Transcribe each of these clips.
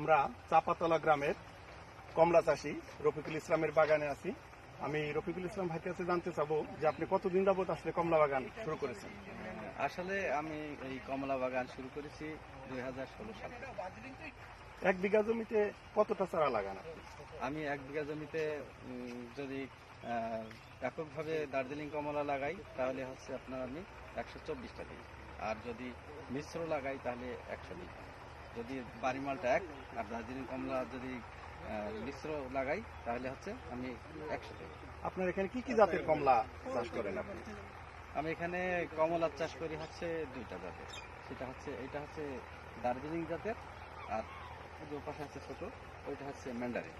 আমরা চাপাতলা গ্রামের কমলা চাষি রফিকুল ইসলামের বাগানে আছি। আমি রফিকুল ইসলাম ভাইয়ের কাছে জানতে চাবো যে আপনি কতদিন যাবত আসলে কমলা বাগান শুরু করেছেন? আসলে আমি এই কমলা বাগান শুরু করেছি দুই হাজার ষোলো সালে। এক বিঘা জমিতে কতটা চারা লাগান আমি এক বিঘা জমিতে যদি এককভাবে দার্জিলিং কমলা লাগাই তাহলে হচ্ছে আপনার আমি একশো চব্বিশটা দিই। আর যদি মিশ্র লাগাই তাহলে একশো দিই। যদি বাড়িমালটা এক আর দার্জিলিং কমলা যদি মিশ্র লাগাই তাহলে হচ্ছে আমি দিই আপনার এখানে কি কি জাতের কমলা চাষ করেন আপনি? আমি এখানে কমলার চাষ করি হচ্ছে দুইটা জাতের। সেটা হচ্ছে এটা হচ্ছে দার্জিলিং জাতের আর যে পাশে আছে ছোট ওইটা হচ্ছে ম্যান্ডারিন।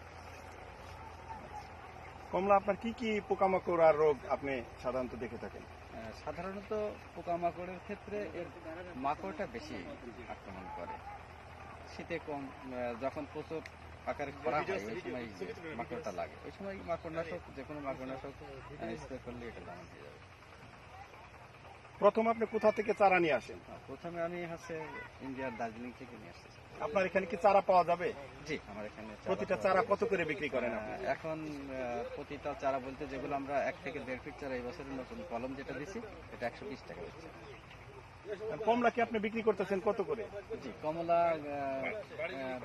কমলা আপনার কি কি পোকামাকড় আর রোগ আপনি সাধারণত দেখে থাকেন? সাধারণত পোকামাকড়ের ক্ষেত্রে এর মাকড়টা বেশি আক্রমণ করে। শীতে কম যখন প্রচুর আকারে খরা হয় ওই সময় মাকড়টা লাগে। ওই সময় মাকড়নাশক যে কোনো মাকড়নাশক স্প্রে করলে এটা জানা দিয়ে যাবে। প্রথম আপনি কোথা থেকে চারা নিয়ে আসেন? প্রথমে আমি হচ্ছে ইন্ডিয়ার দার্জিলিং থেকে নিয়ে আসতেছি আপনার এখানে কি চারা পাওয়া যাবে? জি আমার এখানে প্রতিটা চারা কত করে বিক্রি করেন আপনি? এখন প্রতিটা চারা বলতে যেগুলো আমরা এক থেকে দেড় ফিট চারা এই বছরের নতুন কলম যেটা দিছি এটা একশো বিশ টাকা হচ্ছে। কমলা কি আপনি বিক্রি করতেছেন কত করে? জি কমলা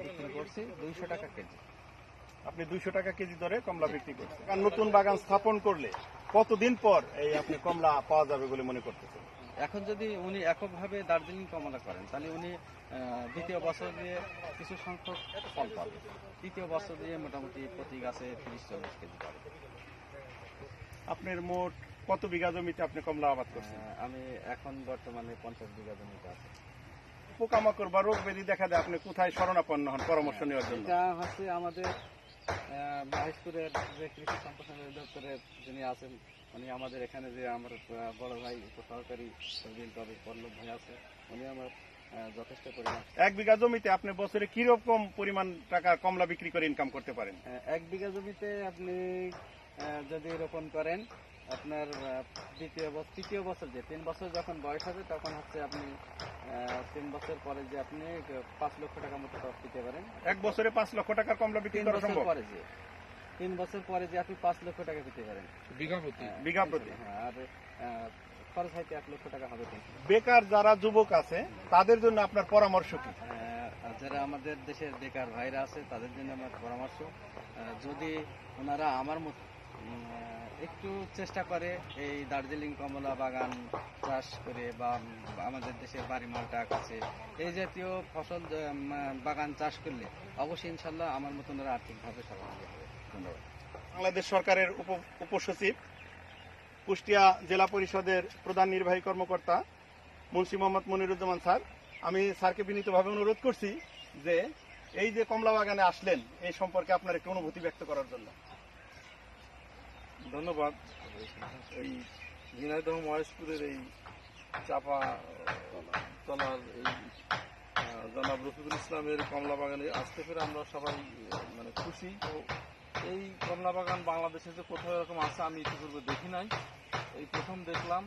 বিক্রি করছি দুইশো টাকা কেজি। আপনি দুইশো টাকা কেজি দরে কমলা বিক্রি করছেন। আর নতুন বাগান স্থাপন করলে কতদিন পর এই আপনি কমলা পাওয়া যাবে বলে মনে করতেছেন? এখন যদি উনি এককভাবে দার্জিলিং কমলা করেন তাহলে উনি দ্বিতীয় বছর দিয়ে কিছু সংখ্যক ফল পাবে তৃতীয় বছর দিয়ে মোটামুটি প্রতি গাছে তিরিশ চল্লিশ কেজি পাবে আপনার মোট কত বিঘা জমিতে আপনি কমলা আবাদ করছেন? আমি এখন বর্তমানে পঞ্চাশ বিঘা জমিতে আছি। পোকামাকড় বা রোগ ব্যাধি দেখা দেয় আপনি কোথায় শরণাপন্ন হন পরামর্শ নেওয়ার জন্য? এটা হচ্ছে আমাদের আহ, মহেশপুরের যে কৃষি সম্প্রসারণ দপ্তরের যিনি আছেন উনি আমাদের এখানে যে আমার বড় ভাই সবিন কবি পল্লব ভাই আছে উনি আমার যথেষ্ট পরিমাণ এক বিঘা জমিতে আপনি বছরে কীরকম পরিমাণ টাকা কমলা বিক্রি করে ইনকাম করতে পারেন? এক বিঘা জমিতে আপনি যদি রোপণ করেন আপনার আহ, দ্বিতীয় বছর তৃতীয় বছর যে তিন বছর যখন বয়স হবে তখন হচ্ছে আপনি আহ, তিন বছর পরে যে আপনি পাঁচ লক্ষ টাকা মতো টপ দিতে পারেন। এক বছরে পাঁচ লক্ষ টাকার কমলা বিক্রি তিন করা বছর সম্ভব। পরে যে তিন বছর পরে যে আপনি পাঁচ লক্ষ টাকা দিতে পারেন। বিঘা প্রতি। হ্যাঁ, বিঘা প্রতি। হ্যাঁ, আর আহ, খরচ হয়তো এক লক্ষ টাকা হবে বেকার যারা যুবক আছে তাদের জন্য আপনার পরামর্শ কি? আহ, যারা আমাদের দেশের বেকার ভাইরা আছে তাদের জন্য আমার পরামর্শ আহ, যদি ওনারা আমার মতো একটু চেষ্টা করে এই দার্জিলিং কমলা বাগান চাষ করে বা আমাদের দেশের বাড়ি মালটাক আছে এই জাতীয় ফসল বাগান চাষ করলে অবশ্যই ইনশাল্লাহ আমার মতন ওরা আর্থিকভাবে স্বাবলম্বী হবে। ধন্যবাদ। বাংলাদেশ সরকারের উপ- উপসচিব, কুষ্টিয়া জেলা পরিষদের প্রধান নির্বাহী কর্মকর্তা মুন্সি মোহাম্মদ মনিরুজ্জামান স্যার, আমি স্যারকে বিনীতভাবে অনুরোধ করছি যে এই যে কমলা বাগানে আসলেন, এই সম্পর্কে আপনার একটু অনুভূতি ব্যক্ত করার জন্য। ধন্যবাদ। এই ঝিনাইদহ মহেশপুরের এই চাপা তলার এই জনাব রফিকুল ইসলামের কমলা বাগানে আসতে পেরে আমরা সবাই মানে খুশি। তো এই কমলা বাগান বাংলাদেশে যে কোথাও এরকম আছে, আমি ইতিপূর্বে দেখি নাই। এই প্রথম দেখলাম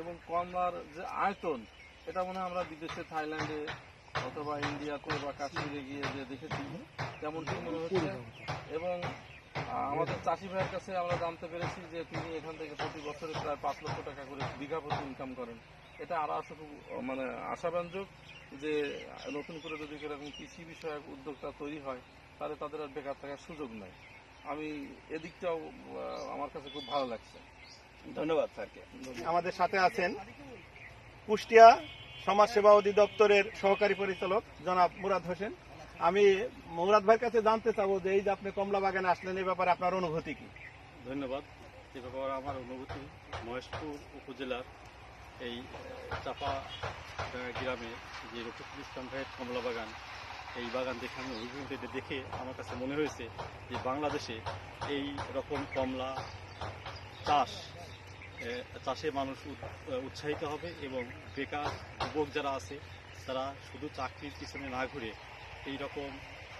এবং কমলার যে আয়তন, এটা মনে আমরা বিদেশে, থাইল্যান্ডে অথবা ইন্ডিয়াতে বা কাশ্মীরে গিয়ে যে দেখেছি, তেমনটি মনে হচ্ছে। এবং আমাদের চাষি ভাইয়ের কাছে আমরা জানতে পেরেছি যে তিনি এখান থেকে প্রতি বছরে প্রায় পাঁচ লক্ষ টাকা করে বিঘা প্রতি ইনকাম করেন। এটা আরও আসলে খুব মানে আশাব্যঞ্জক যে নতুন করে যদি এরকম কৃষি বিষয়ক উদ্যোক্তা তৈরি হয় তাহলে তাদের আর বেকার থাকার সুযোগ নাই। আমি এদিকটাও আমার কাছে খুব ভালো লাগছে। ধন্যবাদ স্যারকে। আমাদের সাথে আছেন কুষ্টিয়া সমাজসেবা অধিদপ্তরের সহকারী পরিচালক জনাব মুরাদ হোসেন। আমি মুরাদ ভাইয়ের কাছে জানতে চাবো যে এই যে আপনি কমলা বাগানে আসলেন, এই ব্যাপারে আপনার অনুভূতি কি? ধন্যবাদ। এ ব্যাপারে আমার অনুভূতি, মহেশপুর উপজেলার এই চাপা গ্রামে যে রফিকুল ইসলাম ভাইয়ের কমলা বাগান এই বাগান দেখে আমি এটা দেখে আমার কাছে মনে হয়েছে যে বাংলাদেশে এই রকম কমলা চাষ চাষে মানুষ উৎ- উৎসাহিত হবে এবং বেকার যুবক যারা আছে, তারা শুধু চাকরির পিছনে না ঘুরে এই রকম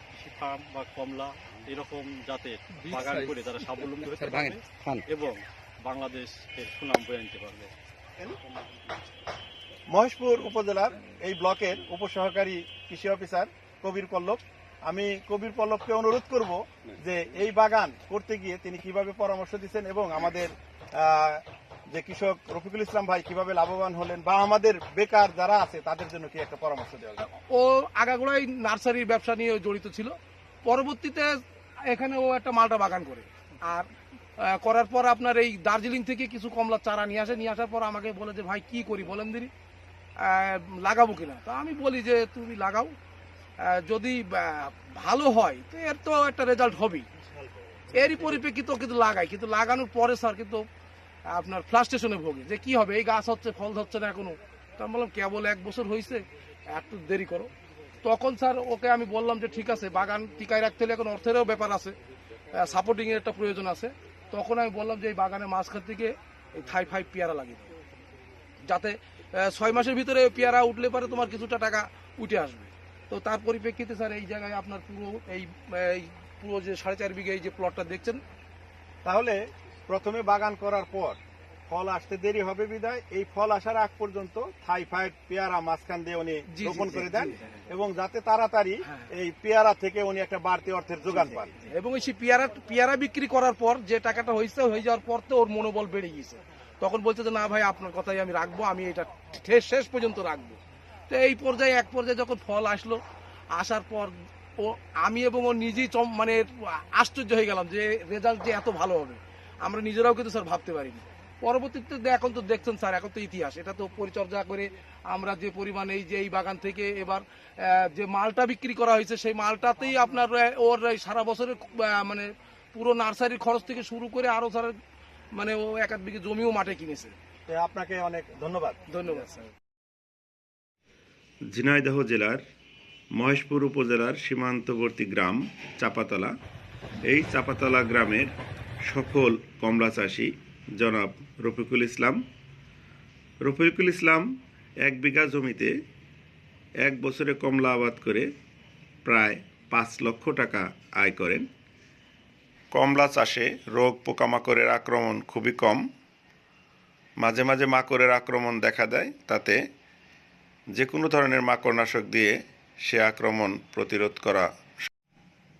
কৃষি ফার্ম বা কমলা এরকম জাতের বাগান করে তারা স্বাবলম্বী হতে পারবে এবং বাংলাদেশের সুনাম বয়ে আনতে পারবে। মহেশপুর উপজেলার এই ব্লকের উপসহকারী কৃষি অফিসার কবির পল্লব। আমি কবির পল্লবকে অনুরোধ করব যে এই বাগান করতে গিয়ে তিনি কীভাবে পরামর্শ দিচ্ছেন এবং আমাদের আহ, যে কৃষক রফিকুল ইসলাম ভাই কীভাবে লাভবান হলেন বা আমাদের বেকার যারা আছে, তাদের জন্য কি একটা পরামর্শ দেওয়া? ও আগাগোড়াই নার্সারির ব্যবসা নিয়ে জড়িত ছিল। পরবর্তীতে এখানে ও একটা মালটা বাগান করে। আর করার পর আপনার এই দার্জিলিং থেকে কিছু কমলা চারা নিয়ে আসে। নিয়ে আসার পর আমাকে বলে যে, ভাই, কি করি বলেন দিদি? লাগাবো কিনা? তা আমি বলি যে, তুমি লাগাও। যদি ভালো হয়, তো এর তো একটা রেজাল্ট হবেই। এরই পরিপ্রেক্ষিত কিন্তু লাগাই কিন্তু লাগানোর পরে স্যার, কিন্তু আপনার ফ্লাস্টেশনে ভোগে, যে কি হবে, এই গাছ হচ্ছে, ফল ধরছে না এখনও। তা আমি বললাম, কেবল এক বছর হয়েছে একটু দেরি করো। তখন স্যার ওকে আমি বললাম যে, ঠিক আছে, বাগান টিকায় রাখতে হলে এখন অর্থেরও ব্যাপার আছে সাপোর্টিং এর একটা প্রয়োজন আছে। তখন আমি বললাম যে, এই বাগানের মাঝখান থেকে এই থাই ফাই পেয়ারা লাগিয়ে যাতে ছয় মাসের ভিতরে পেয়ারা উঠলে পরে তোমার কিছুটা টাকা উঠে আসবে। তো তার পরিপ্রেক্ষিতে স্যার, এই জায়গায় আপনার পুরো এই পুরো যে সাড়ে চার বিঘে এই যে প্লটটা দেখছেন, তাহলে প্রথমে বাগান করার পর ফল আসতে দেরি হবে বিদায়। এই ফল আসার আগ পর্যন্ত থাইফাইড পেয়ারা মাঝখান দিয়ে উনি রোপণ করে দেন। এবং যাতে তাড়াতাড়ি হ্যাঁ। এই পেয়ারা থেকে উনি একটা বাড়তি অর্থের যোগান পান। এবং এই সেই পেয়ারা পেয়ারা বিক্রি করার পর যে টাকাটা হয়েছে হয়ে যাওয়ার পর তো ওর মনোবল বেড়ে গিয়েছে। তখন বলছে যে না ভাই আপনার কথাই আমি রাখব আমি এটা শেষ পর্যন্ত রাখব। তো এই পর্যায়ে এক পর্যায়ে যখন ফল আসলো আসার পর ও আমি এবং ও নিজেই মানে আশ্চর্য হয়ে গেলাম যে রেজাল্ট যে এত ভালো হবে। আমরা নিজেরাও কিন্তু স্যার ভাবতে পারিনি। পরবর্তীতে এখন তো দেখছেন স্যার এখন তো ইতিহাস। এটা তো পরিচর্যা করে আমরা যে পরিমাণ এই যে এই বাগান থেকে এবার যে মালটা বিক্রি করা হয়েছে সেই মালটাতেই আপনার ওর সারা বছরের মানে পুরো নার্সারির খরচ থেকে শুরু করে আরও স্যার মানে ও এক আধ বিঘে জমিও মাঠে কিনেছে। আপনাকে অনেক ধন্যবাদ। ধন্যবাদ স্যার। ঝিনাইদহ জেলার মহেশপুর উপজেলার সীমান্তবর্তী গ্রাম চাপাতলা। এই চাপাতলা গ্রামের সফল কমলা চাষি, জনাব রফিকুল ইসলাম। রফিকুল ইসলাম এক বিঘা জমিতে এক বছরে কমলা আবাদ করে প্রায় পাঁচ লক্ষ টাকা আয় করেন। কমলা চাষে রোগ পোকামাকড়ের আক্রমণ খুবই কম। মাঝে মাঝে মাকড়ের আক্রমণ দেখা দেয়, তাতে যে কোনো ধরনের মাকড়নাশক দিয়ে সে আক্রমণ প্রতিরোধ করা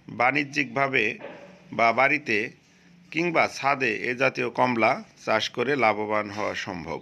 বাণিজ্যিকভাবে বা বাড়িতে কিংবা ছাদে এ জাতীয় কমলা চাষ করে লাভবান হওয়া সম্ভব।